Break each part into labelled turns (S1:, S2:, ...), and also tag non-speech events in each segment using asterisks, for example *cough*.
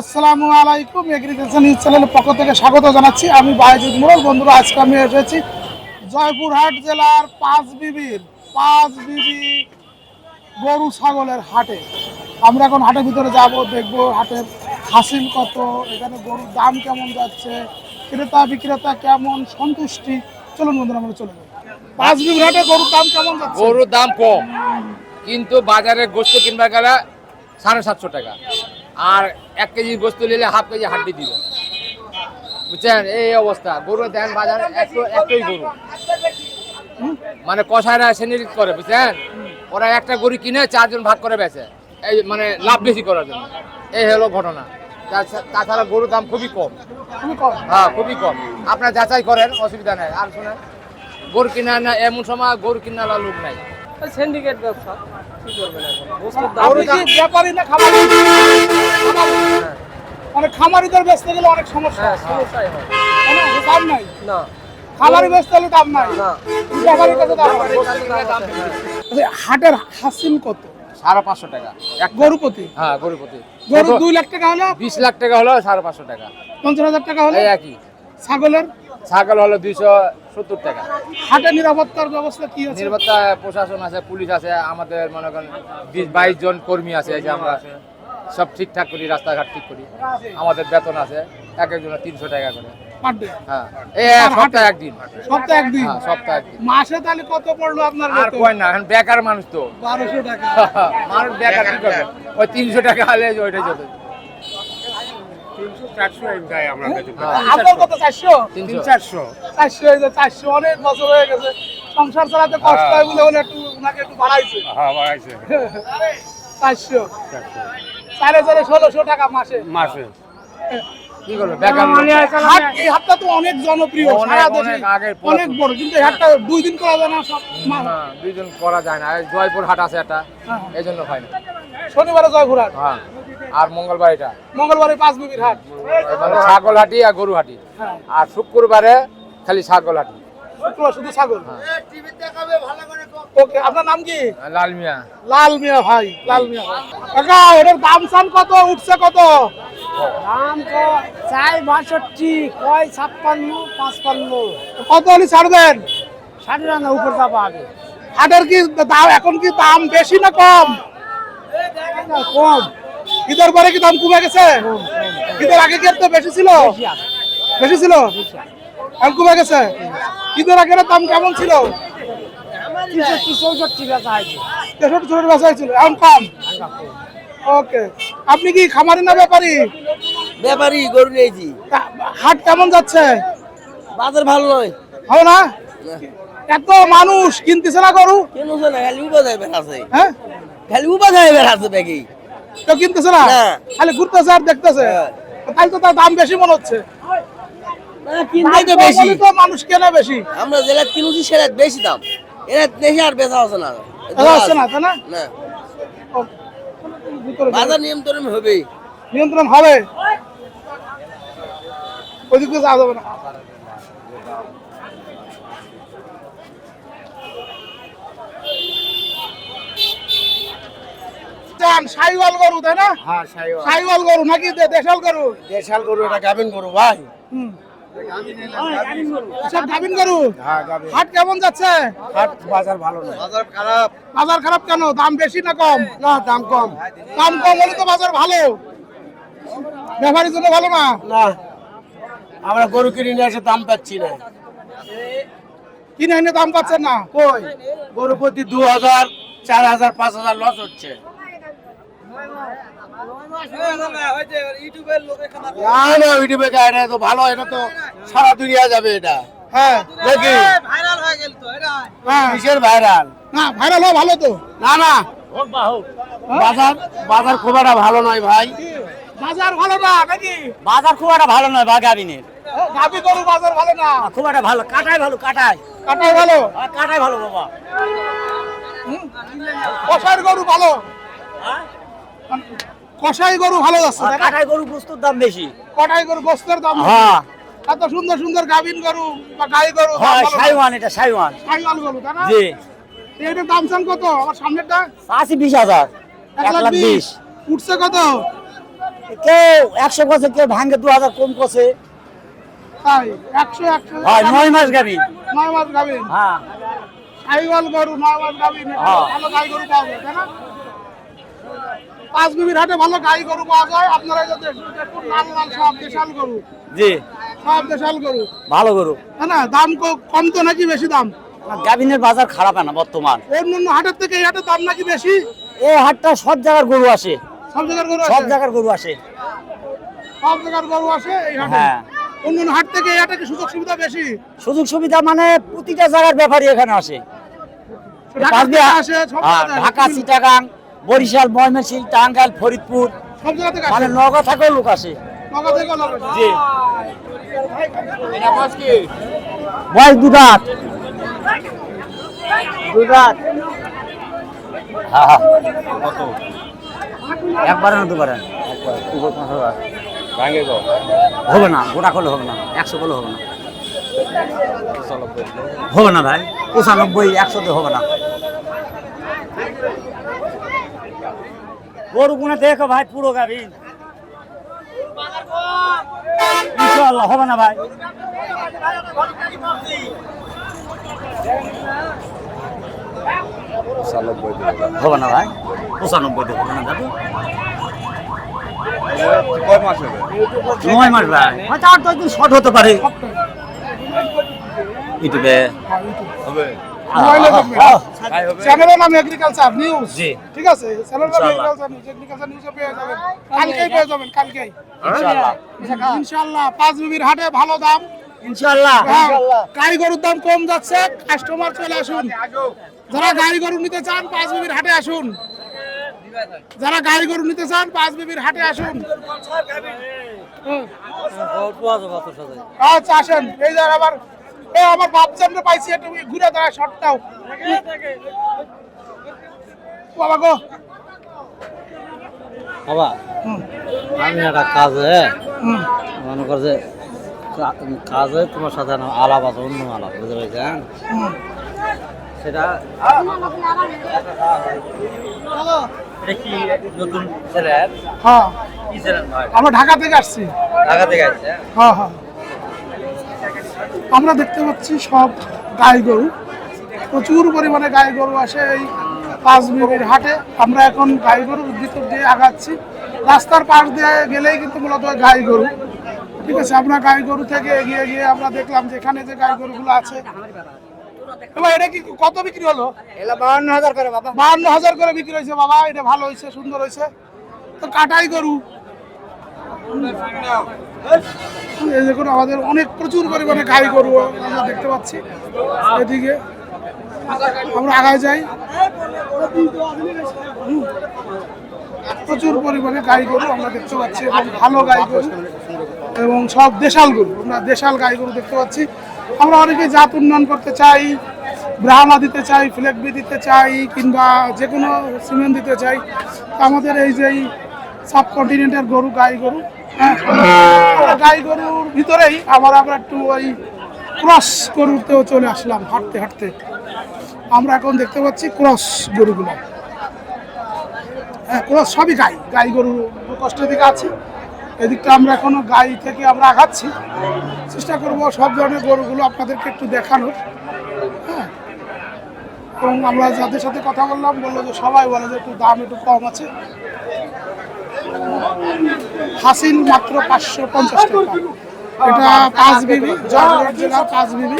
S1: আসসালামু আলাইকুম agriculture news চ্যানেলের পক্ষ থেকে স্বাগত জানাচ্ছি। আমি বাইজুদ মোড়ল, বন্ধুরা, আজকে আমি এসেছি জয়পুরহাট জেলার পাঁচ বিবির, পাঁচ বিবি গরু ছাগলের হাটে। আমরা এখন হাটের ভিতরে যাব, দেখব হাটের হাসিল কত, এখানে গরুর দাম কেমন যাচ্ছে, ক্রেতা, বিক্রেতা কেমন, সন্তুষ্টি। চলুন, বন্ধুরা, আমরা চলে পাঁচ বিবির হাটে গরুর দাম কেমন
S2: গরুর দাম কম, কিন্তু বাজারে গোস্ত কিনবা গেলে সাড়ে সাতশো টাকা। আর এক কেজি বস্তু নিলে হাফ কেজি হাড্ডি দিবে। বুঝছেন? এই অবস্থা। গরু দেন বাজারে একটু একটাই গরু। মানে কষায়রা শ্রেণি করে বুঝছেন? ওরা একটা গরু কিনে চারজন ভাগ করে বেচে। এই মানে লাভ বেশি করার জন্য। এই হলো ঘটনা। তাছা- তাছাড়া গরুর দাম খুবই কম।
S1: খুবই কম।
S2: হ্যাঁ খুবই কম। আপনার যাচাই করেন অসুবিধা নেই। আর শুনেন গরু কিনা না এমন সময় গরু কিনার লোক নাই।
S3: সিন্ডিকেট ব্যবসা।
S1: না। মানে খামারিদের বেচতে গেলে অনেক সমস্যা।
S3: হ্যাঁ সমস্যাই হয়।
S1: দাম নাই।
S3: না।
S1: খামারি বেচতে হলে দাম নাই। ব্যাপারীর কাছে দাম আছে।
S3: দাম আছে।
S1: আচ্ছা, হাটের হাসিল কত?
S2: সাড়ে পাঁচশো টাকা। এক
S1: গরু প্রতি?
S2: হ্যাঁ গরু প্রতি।
S1: গরু দুই লাখ টাকা হলে?
S2: বিশ লাখ টাকা হলো সাড়ে পাঁচশো টাকা।
S1: পঞ্চাশ হাজার টাকা হলে?
S2: একই।
S1: ছাগলের?
S2: ছাগল হলো দুইশো সত্তর টাকা।
S1: হাটের নিরাপত্তার ব্যবস্থা কি আছে?
S2: নিরাপত্তা প্রশাসন আছে পুলিশ আছে আমাদের মনে করেন বিশ বাইশ জন কর্মী আছে এই যে আমরা সব ঠিকঠাক করি রাস্তাঘাট ঠিক করি। আমাদের বেতন আছে এক একজনের তিনশো টাকা করে। হ্যাঁ এই সপ্তাহে একদিন।
S1: সপ্তাহে একদিন?
S2: হ্যাঁ সপ্তাহে একদিন।
S1: মাসে তাহলে কত পড়ল আপনার
S2: আর কয় না এখন বেকার মানুষ তো।
S1: বারোশো টাকা। *laughs*
S2: মানুষ বেকার কি করবে? ওই তিনশো টাকা হলে ওইটাই যত
S1: আপনার কত চারশো?
S2: তিনশো।
S1: চারশো এই যে চারশো অনেক বছর হয়ে গেছে। সংসার চালাতে কষ্ট হয়। বলে বলে একটু ওনাকে একটু বাড়াইছে। চারশো। চারে চারে ষোলোশো টাকা মাসে।
S4: মাসে।
S2: কি করবে বেকার
S1: এই হাটটা তো অনেক জনপ্রিয় সারা দেশে।
S2: অনেক
S1: বড় কিন্তু এই হাটটা দুই দিন করা যায় না সব মা-
S2: না, দুইজন করা যায় না। জয়পুর হাট আছে একটা
S1: হ্যাঁ।
S2: এই জন্য হয় না
S1: শনিবারে জয়পুর হাট?
S2: হ্যাঁ। আর মঙ্গলবার এটা
S1: মঙ্গলবারে পাঁচ বিবির হাট।
S2: ছাগল হাটি আর গরু হাটি
S1: হ্যাঁ।
S2: আর শুক্রবারে খালি ছাগল হাটি
S1: শুক্রবার শুধু ছাগল?
S2: হ্যাঁ।
S1: ওকে আপনার নাম কি?
S2: লাল মিয়া।
S1: লাল মিয়া ভাই লাল মিয়া কাকা এটার দাম সান কত? উঠছে কত?
S3: দাম তো চাই বাষট্টি কয় ছাপ্পান্ন পাঁচপান্ন।
S1: কত হলে ছাড়বেন
S3: রান্না উপর যাব আগে।
S1: হাটের কি দাম এখন কি দাম বেশি না কম?
S3: কম।
S1: ঈদের পরে কি দাম কমে গেছে? ঈদের আগে কি তো বেশি ছিল? বেশি ছিল? এখন কমে গেছে? ঈদের আগের দাম কেমন ছিল?
S3: চৌষট্টি বেচা
S1: হয়েছিল এখন কম ওকে। আপনি কি খামারি না ব্যাপারী?
S5: ব্যাপারই গরু নিয়েছি
S1: হাট কেমন যাচ্ছে?
S5: বাজার ভালো নয়।
S1: হবে না? এত মানুষ কিনতেছে না গরু?
S5: কেন হচ্ছে না খালি উপাধায় বেড়াচ্ছে।
S1: হ্যাঁ?
S5: খালি উপাধায় বেড়াচ্ছে ব্যাগি
S1: কেউ কিনতেছে না। খালি ঘুরতেছে আর দেখতেছে।
S5: হ্যাঁ।
S1: তাহলে তো তার দাম বেশি মনে হচ্ছে।
S5: বেশি।
S1: বলে মানুষ কেনে বেশি।
S5: আমরা জেলা কিনুছি সেটা বেশি দাম। এরা দেশে আর বেচা হচ্ছে না।
S1: হচ্ছে না তাই।
S5: বাজার নিয়ন্ত্রণ হবে
S1: নিয়ন্ত্রণ হবে। ওইদিক দিয়ে যাওয়া যাবে না। সাইওয়াল গরু তাই না?
S4: হ্যাঁ
S1: সাইওয়াল। গরু নাকি দেশাল গরু?
S4: দেশাল গরু এটা গাভিন গরু ভাই।
S1: হুম। সব গরু?
S4: হ্যাঁ
S1: হাট কেমন যাচ্ছে?
S4: হাট বাজার ভালো নয় বাজার খারাপ।
S1: বাজার খারাপ কেন? দাম বেশি না কম?
S4: না দাম কম।
S1: দাম কম হলে তো বাজার ভালো। ব্যাপারীর জন্য ভালো না?
S4: না। আমরা গরু কিনে নিয়ে এসে দাম পাচ্ছি না।
S1: কিনে এনে দাম পাচ্ছেন না?
S4: কই? গরু প্রতি দু হাজার চার হাজার পাঁচ হাজার লস হচ্ছে। না না ইউটিউবে এটা তো ভালো এটা তো সারা দুনিয়া যাবে এটা।
S1: হ্যাঁ।
S4: নাকি?
S1: হ্যাঁ
S4: কিসের ভাইরাল
S1: না ভাইরাল হওয়া ভালো তো।
S4: না না। বাজার বাজার খুব একটা ভালো নয় ভাই।
S1: বাজার ভালো না নাকি?
S4: বাজার খুব একটা ভালো নয় বাগাবিনের।
S1: গাবি গরু বাজার ভালো না?
S4: খুব একটা ভালো কাটাই ভালো কাটাই।
S1: কাটাই ভালো?
S4: কাটাই ভালো বাবা।
S1: কষাই গরু ভালো? কষাই গরু ভালো যাচ্ছে
S4: কাটাই গরু বস্তুর দাম বেশি।
S1: কটাই গরু গোস্তের দাম।
S4: হ্যাঁ।
S1: এত সুন্দর সুন্দর গাভিন গরু বা গাই গরু
S4: হয়। সাইওয়ান এটা সাইওয়ান।
S1: সাইওয়াল গরু তাই না?
S4: জি।
S1: এটার দাম চান কত? আমার সামনেরটা?
S4: আশি বিশ হাজার।
S1: এক লাখ বিশ। উঠছে কত?
S6: কেউ একশো কষে কেউ ভাঙ্গে দু হাজার কম কষে।
S1: তাই একশো একশো।
S6: হয় নয় মাস গাবি
S1: নয় মাস গাভিন।
S6: হ্যাঁ।
S1: সাইওয়াল গরু নয় মাস গাভিন।
S6: হ্যাঁ।
S1: ভালো গাই গরু পাওয়া যায় তাই না? পাঁচ বিবির হাটে ভালো গাই গরু পাওয়া যায়। আপনারা এই দেখুন লাল লাল সব দেশাল গরু।
S6: জি।
S1: সব দেশাল গরু।
S6: ভালো গরু।
S1: তাই না দাম কম তো নাকি বেশি দাম?
S6: গাভিনের বাজার খারাপ না বর্তমান।
S1: অন্যান্য হাটের থেকে এই হাটের দাম নাকি বেশি?
S6: এই হাটটা সব জায়গার গরু আসে।
S1: সব জায়গার গরু
S6: সব জায়গার গরু আসে।
S1: সব জায়গার গরু আছে এই হাটে?
S6: হ্যাঁ।
S1: অন্যান্য হাট থেকে এই হাটে কি সুযোগ সুবিধা বেশি?
S6: সুযোগ সুবিধা মানে প্রতিটা জায়গার ব্যাপারই এখানে আসে।
S1: ঢাকা আসে
S6: হ্যাঁ,
S1: আসে।
S6: চিটাগাং বরিশাল ময়মনসিংহ টাঙ্গাইল ফরিদপুর মানে নগা থেকেও লোক আসে।
S1: নগদ থেকে লোক আসে।
S6: জি। বয়স দুধাত হ্যাঁ হ্যাঁ। কত একবারে না দুবারে
S2: ভাঙে
S6: হবে না গোটা করলে হবে না একশো করলে হবে না। হবে না ভাই পঁচানব্বই একশোতে হবে না। গরু গুনে দেখো ভাই পুরো গাবি ইনশাআল্লাহ হবে না ভাই। হবে না ভাই? পঁচানব্বই দেবো না দাদু নয় মাস ভাই। হয়তো আর দশ দিন শর্ট হতে পারে। ইউটিউবে
S2: হবে।
S1: চ্যানেলের নাম এগ্রিকালচার নিউজ ঠিক আছে? চ্যানেলের নাম এগ্রিকালচার নিউজ এগ্রিকালচার নিউজে পেয়ে যাবেন। কালকেই পেয়ে যাবেন কালকেই।
S6: ইনশাআল্লাহ।
S1: ইনশাআল্লাহ। পাঁচ বিবির হাটে ভালো দাম।
S6: ইনশাআল্লাহ।
S1: হ্যাঁ, গরুর দাম কম যাচ্ছে। কাস্টমার চলে আসুন। যারা গাই গরু নিতে চান পাঁচ বিবির হাটে আসুন। যারা গাই গরু নিতে চান পাঁচ বিবির হাটে আসুন। আচ্ছা আসেন। এই যে আবার এ আমার বাপজানকে পাইছি একটু ঘুরে দাঁড়ায় শর্টটাও বাবা গো।
S3: বাবা আমি একটা কাজে। মনে কর যে কা- কাজে তোমার সাথে আলাপ আছে অন্য আলাপ বুঝতে পেরেছেন। সেটা এটা নতুন ছেলের?
S1: হ্যাঁ।
S3: কি ছেলের ভাই?
S1: আমরা ঢাকা থেকে আসছি।
S3: ঢাকা থেকে আসছে?
S1: হ্যাঁ হ্যাঁ। আমরা দেখতে পাচ্ছি সব গাই গরু। প্রচুর পরিমাণে গাই গরু আসে এই পাঁচ মিনিটের হাটে। আমরা এখন গাই গরুর ভিতর দিয়ে আগাচ্ছি। রাস্তার পাশ দিয়ে গেলেই কিন্তু মূলত গাই গরু। ঠিক আছে আমরা গাই গরু থেকে এগিয়ে গিয়ে আমরা দেখলাম যে এখানে যে গাই গরুগুলো আছে। এটা কি কত বিক্রি হলো?
S6: বাহান্ন হাজার করে বাবা।
S1: বাহান্ন হাজার করে বিক্রি হয়েছে বাবা এটা ভালো হয়েছে সুন্দর হয়েছে। তো কাটাই গরু। এই দেখুন, আমাদের অনেক প্রচুর পরিমাণে গাই গরু আমরা দেখতে পাচ্ছি এদিকে। আমরা আগায় যাই। প্রচুর পরিমাণে গাই গরু আমরা দেখতে পাচ্ছি, এবং ভালো গাই গরু, এবং সব দেশাল গরু, আমরা দেশাল গাই গরু দেখতে পাচ্ছি। আমরা অনেকে জাত উন্নয়ন করতে চাই, ব্রাহ্মা দিতে চাই ফ্লেগবি দিতে চাই, কিংবা যে কোনো সিমেন্ট দিতে চাই। আমাদের এই যে সাবকন্টিনেন্টের গরু, গাই গরু হ্যাঁ? গাই গরুর ভিতরেই আবার আমরা একটু ওই ক্রস গরুতেও চলে আসলাম, হাঁটতে হাঁটতে। আমরা এখন দেখতে পাচ্ছি ক্রস গরুগুলো। হ্যাঁ ক্রস সবই গাই গাই গরু কষ্টের দিকে আছি। এদিকটা আমরা এখনও গাই থেকে আমরা আগাচ্ছি। চেষ্টা করব সব ধরনের গরুগুলো আপনাদেরকে একটু দেখানোর হ্যাঁ? এবং আমরা যাদের সাথে কথা বললাম, বলল যে সবাই বলে যে একটু দাম একটু কম আছে। হাসিল মাত্র পাঁচশো পঞ্চাশ টাকা। এটা পাঁচ বিবি, জয়পুরহাট জেলার পাঁচ বিবি,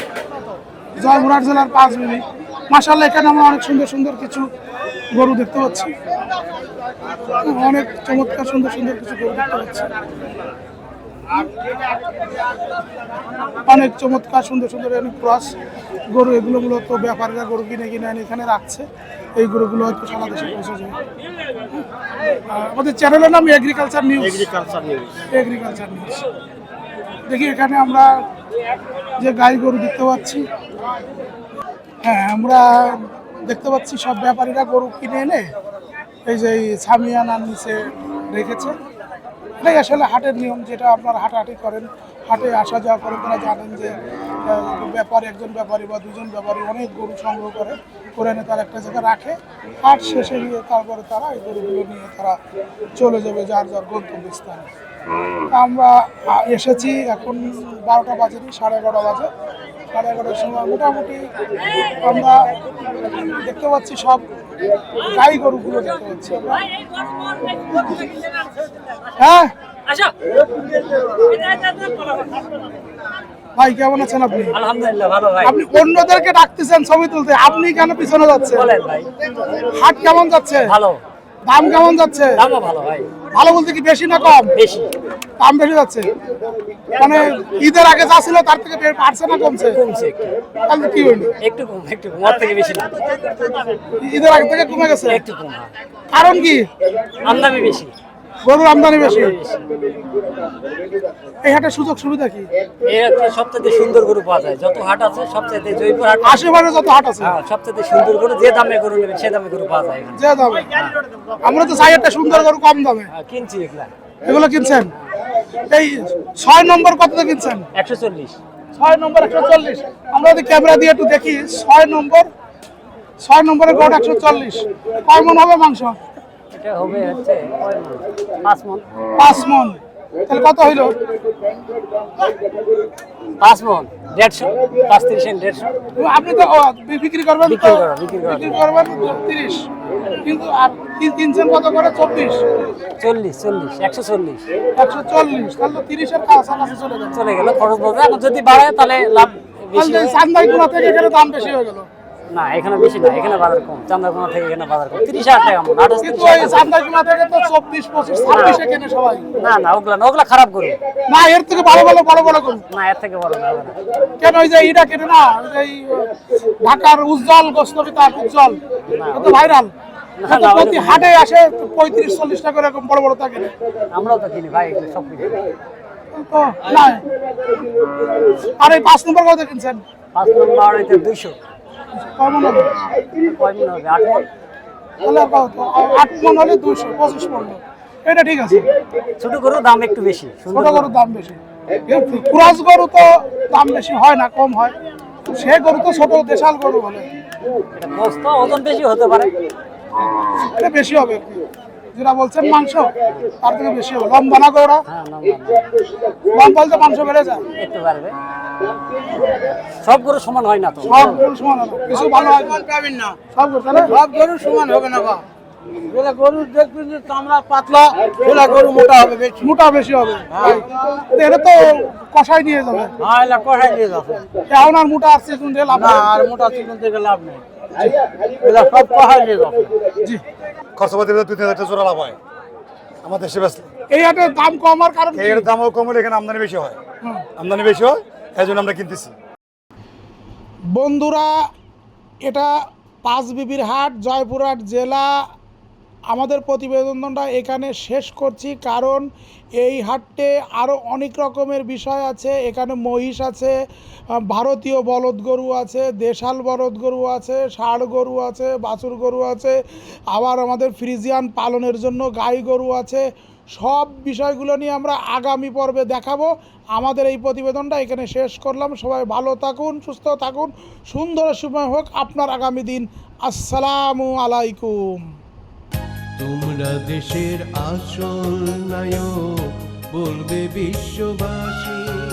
S1: জয়পুরহাট জেলার পাঁচ বিবি। মাসাল্লাহ এখানে আমরা অনেক সুন্দর সুন্দর কিছু গরু দেখতে পাচ্ছি। অনেক চমৎকার সুন্দর সুন্দর কিছু গরু দেখতে পাচ্ছি। অনেক চমৎকার সুন্দর সুন্দর অনেক ক্রস গরু, এগুলো মূলত ব্যাপারীরা গরু কিনে কিনে এখানে রাখছে। এই গরুগুলো হয়তো সারা দেশে পৌঁছে আহ, আমাদের চ্যানেলের নাম agriculture news
S4: agriculture news
S1: agriculture news দেখি এখানে আমরা যে গাই গরু দেখতে পাচ্ছি হ্যাঁ আমরা দেখতে পাচ্ছি সব ব্যাপারীরা গরু কিনে এনে এই যে ছামিয়ানার নিচে রেখেছে। এটাই আসলে হাটের নিয়ম যেটা আপনারা হাঁটাহাঁটি করেন হাটে আসা যাওয়া করেন তারা জানেন যে ব্যাপারী একজন ব্যাপারী বা দুজন ব্যাপারী অনেক গরু সংগ্রহ করে। করে এনে তারা একটা জায়গায় রাখে। হাট শেষে গিয়ে তারপরে তারা এই গরুগুলো নিয়ে তারা চলে যাবে যার যার গন্তব্যস্থানে। আমরা এসেছি এখন বারোটা বাজেনি সাড়ে এগারোটা বাজে। সাড়ে এগারোটার সময় মোটামুটি আমরা দেখতে পাচ্ছি সব গাই গরুগুলো দেখতে পাচ্ছি আমরা। হ্যাঁ। ভাই কেমন আছেন আপনি?
S3: আলহামদুলিল্লাহ ভালো ভাই।
S1: আপনি অন্যদেরকে ডাকতেছেন ছবি তুলতে আপনি কেন পিছনে যাচ্ছেন?
S3: ভাই।
S1: হাট কেমন যাচ্ছে?
S3: ভালো।
S1: দাম কেমন যাচ্ছে?
S3: ভালো ভাই।
S1: ভালো বলতে কি বেশি না কম?
S3: বেশি।
S1: দাম বেশি যাচ্ছে। মানে ঈদের আগে যা ছিল তার থেকে বাড়ছে না কমছে?
S3: কমছে
S1: তাহলে কি হইল
S3: একটু কম একটু কম ওর থেকে বেশি না।
S1: ঈদের আগে থেকে কমে গেছে?
S3: একটু কম হ্যাঁ।
S1: কারণ কি?
S3: আমদানি বেশি।
S1: গরুর আমদানি বেশি। এই হাটের সুযোগ সুবিধা কি?
S3: এই হচ্ছে সবচেয়ে সুন্দর গরু পাওয়া যায়। যত হাট আছে সবচেয়ে জয়পুর হাট
S1: আশেপাশে যত হাট আছে?
S3: হ্যাঁ সবচেয়ে সুন্দর গরু যে দামে গরু নেবেন সে দামে গরু পাওয়া যায়
S1: যে দামে। আমরা তো চাই একটা সুন্দর গরু কম দামে।
S3: হ্যাঁ, কিনছি এগুলা।
S1: এগুলো কিনছেন? এই ছয় নম্বর কততে কিনছেন?
S3: একশো চল্লিশ।
S1: ছয় নম্বর একশো চল্লিশ। আমরা যদি ক্যামেরা দিয়ে একটু দেখি ছয় নম্বর ছয় নম্বরের গোট একশো চল্লিশ। কয় মন হবে মাংস?
S3: এটা হবে হচ্ছে পাঁচ মন।
S1: পাঁচ মন। তাহলে কত হইল?
S3: পাঁচ মন দেড়শো পাঁচ তিরিশ দেড়শো।
S1: আপনি তো বিক্রি করবেন
S3: বিক্রি করব, বিক্রি
S1: করবেন। তিরিশ। কিন্তু আর কিনছেন কত করে? চব্বিশ।
S3: চল্লিশ চল্লিশ একশো চল্লিশ।
S1: একশো চল্লিশ। তাহলে তিরিশের কাছাকাছি চলে গেল।
S3: চলে গেল খরচ বলতে এখন যদি বাড়ে তাহলে লাভ বেশি।
S1: থেকে দাম বেশি হয়ে গেল।
S3: না এখানে বেশি না এখানে বাজার কম। চান্দাকোনা থেকে এখানে বাজার কম। তিরিশ হাজার টাকা মন আঠাশ
S1: কিন্তু ওই
S3: হাজার
S1: থেকে তো চব্বিশ পঁচিশ ছাব্বিশে কেনে সবাই।
S3: না না ওগুলা না ওগুলা খারাপ গরু।
S1: না এর থেকে ভালো ভালো বড় বড় করুন
S3: না এর থেকে বড় না
S1: কেন ওই যে এটা কেটে না ওই ঢাকার উজ্জ্বল গোস্তবিতার উজ্জ্বল কত ভাইরাল প্রতি হাটে আসে পঁয়ত্রিশ চল্লিশ টাকা এরকম বড় বড় থাকে
S3: আমরাও তো কিনি ভাই সব কিছু
S1: না আর এই পাঁচ নম্বর কত কিনছেন?
S3: পাঁচ নম্বর দুইশো।
S1: কমন হবে।
S3: কয় মন হবে আট মন
S1: আট মন হলে দুশো পঁচিশ পড়ল এটা ঠিক আছে।
S3: ছোট গরুর দাম একটু বেশি
S1: ছোট গরুর দাম বেশি। কুরাজ গরু তো দাম বেশি হয় না কম হয়। সে গরু তো ছোট দেশাল গরু বলে।
S3: গোস্ত ওজন বেশি হতে পারে।
S1: এটা বেশি হবে। যেটা বলছেন মাংস তার থেকে বেশি হবে। লম্বা না গৌড়া?
S3: হ্যাঁ লম্বা।
S1: হলে মাংস বেড়ে যায়।
S3: একটু পারবে সব গরু সমান হয় না তো?
S1: সব গরু সমান হবে না। কিছু ভালো হয়
S5: পাবেন না।
S1: সব গরু তাহলে?
S5: সব গরু সমান হবে না বা যেটা গরু দেখবেন যে চামড়া পাতলা সেটা গরু মোটা হবে বেশি।
S1: মোটা বেশি হবে। এটা তো কষাই নিয়ে যাবে।
S5: হ্যাঁ এটা কষাই দিয়ে যাবে।
S1: এখন আর মোটা আসছে শুনতে লাভ
S5: না
S1: নেই।
S5: আর মোটা চিকেন থেকে লাভ নেই। এটা সব কষাই দিয়ে যাবে।
S1: জি।
S7: খরচাপাতি দুই তিন হাজার টাকা জোড়া লাভ হয়। আমার দেশে বেশি
S1: এই হাটের দাম কমার কারণ
S7: এর দামও কম হলে এখানে আমদানি বেশি হয়। আমদানি বেশি হয় এই জন্য আমরা কিনতেছি।
S1: বন্ধুরা, এটা পাঁচ বিবির হাট, জয়পুরহাট জেলা। আমাদের প্রতিবেদনটা এখানে শেষ করছি, কারণ এই হাটে আরও অনেক রকমের বিষয় আছে। এখানে মহিষ আছে, ভারতীয় বলদ গরু আছে, দেশাল বলদ গরু আছে, ষাড় গরু আছে, বাছুর গরু আছে, আবার আমাদের ফ্রিজিয়ান পালনের জন্য গাই গরু আছে। সব বিষয়গুলো নিয়ে আমরা আগামী পর্বে দেখাবো। আমাদের এই প্রতিবেদনটা এখানে শেষ করলাম। সবাই ভালো থাকুন, সুস্থ থাকুন, সুন্দর সময় হোক। আপনার আগামী দিন। আসসালামু আলাইকুম।
S8: তোমরা দেশের আসল নায়ক, বলবে বিশ্ববাসী।